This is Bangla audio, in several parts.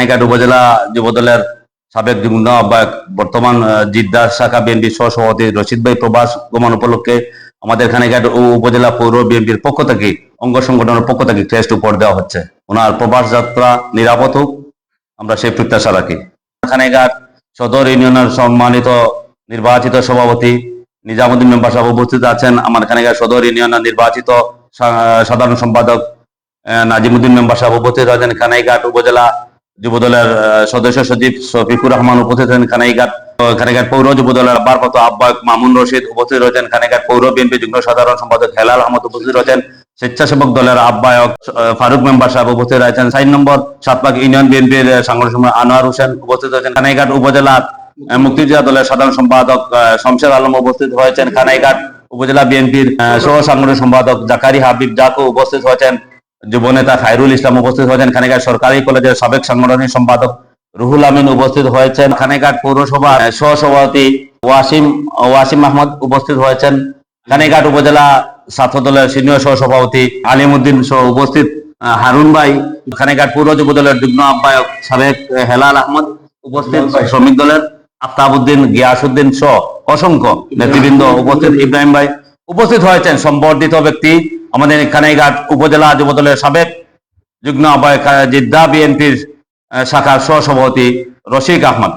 খানাইঘাট উপজেলা যুবদলের সাবেক যুগ্ম আহ্বায়ক বর্তমান আহ, জিদ্দা শাখা বিএনপি সহসভাপতি রশিদ ভাই প্রবাস গমন উপলক্ষে আমাদের খানাইঘাট উ- উপজেলা পৌর বিএনপির পক্ষ থেকে অঙ্গ সংগঠনের পক্ষ থেকে টেস্ট উপর দেওয়া হচ্ছে। ওনার প্রবাস যাত্রা নিরাপদ হোক আমরা সেই প্রত্যাশা রাখি। খানাইঘাট সদর ইউনিয়নের সম্মানিত নির্বাচিত সভাপতি নিজামুদ্দিন মেম্বার সাহেব উপস্থিত আছেন। আমার খানাইঘাট সদর ইউনিয়নের নির্বাচিত সাধারণ সম্পাদক নাজিমুদ্দিন মেম্বার সাহেব উপস্থিত আছেন। খানাইঘাট উপজেলা যুবদলের সদস্য সচিব শফিকুর রহমান উপস্থিত আছেন। খানাইঘাট খানাইঘাট পৌর যুবদলের ভারপ্রাপ্ত আহ্বায়ক মামুন রশিদ উপস্থিত রয়েছেন। খানাইঘাট পৌর বিএনপি যুগ্ম সাধারণ সম্পাদক হেলাল আহমদ উপস্থিত রয়েছেন। স্বেচ্ছাসেবক দলের আহ্বায়ক ফারুক মেম্বার সাহেব উপস্থিত রয়েছেন। সাইন নম্বর সাতপাক ইউনিয়ন বিএনপির সম্পাদক আনোয়ার হোসেন উপস্থিত রয়েছেন। খানাইঘাট উপজেলার আহ, মুক্তিযোদ্ধা দলের সাধারণ সম্পাদক শমশের আলম উপস্থিত হয়েছেন খানাইঘাট উপজেলা বিএনপির সহ সাংগঠনিক সম্পাদক জাকারি হাবিব জাকু উপস্থিত হয়েছেন যুবনেতা খায়রুল ইসলাম উপস্থিত হয়েছেন। খানেঘাট সরকারি কলেজের সাবেক সাংগঠনিক সম্পাদক রুহুল আমিন উপস্থিত হয়েছেন। খানেঘাট পৌরসভা আহ, সহসভাপতি ওয়াসিম ওয়াসিম আহমদ উপস্থিত হয়েছেন। খানেঘাট উপজেলা ছাত্র দলের সিনিয়র সহসভাপতি আলিমুদ্দিন সহ উপস্থিত হারুন ভাই। খানেঘাট পৌর যুব দলের যুগ্ম আহ্বায়ক সাবেক হেলাল আহমদ উপস্থিত শ্রমিক দলের আফতাবুদ্দিন গিয়াসুদ্দিন সহ অসংখ্য নেতৃবৃন্দ উপস্থিত। ইব্রাহিম ভাই উপস্থিত হয়েছেন সম্বর্ধিত ব্যক্তি আমাদের কানাইঘাট উপজেলা যুবদলের সাবেক যুগ্ম আহ্বায়ক জিদ্দা বিএনপির শাখার সহসভাপতি রশিক আহমদ।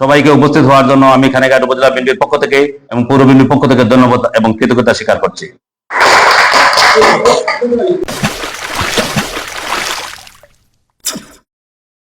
সবাইকে উপস্থিত হওয়ার জন্য আমি কানাইঘাট উপজেলা বিএনপির পক্ষ থেকে এবং পূর্ব বিএনপির পক্ষ থেকে ধন্যবাদ এবং কৃতজ্ঞতা স্বীকার করছি।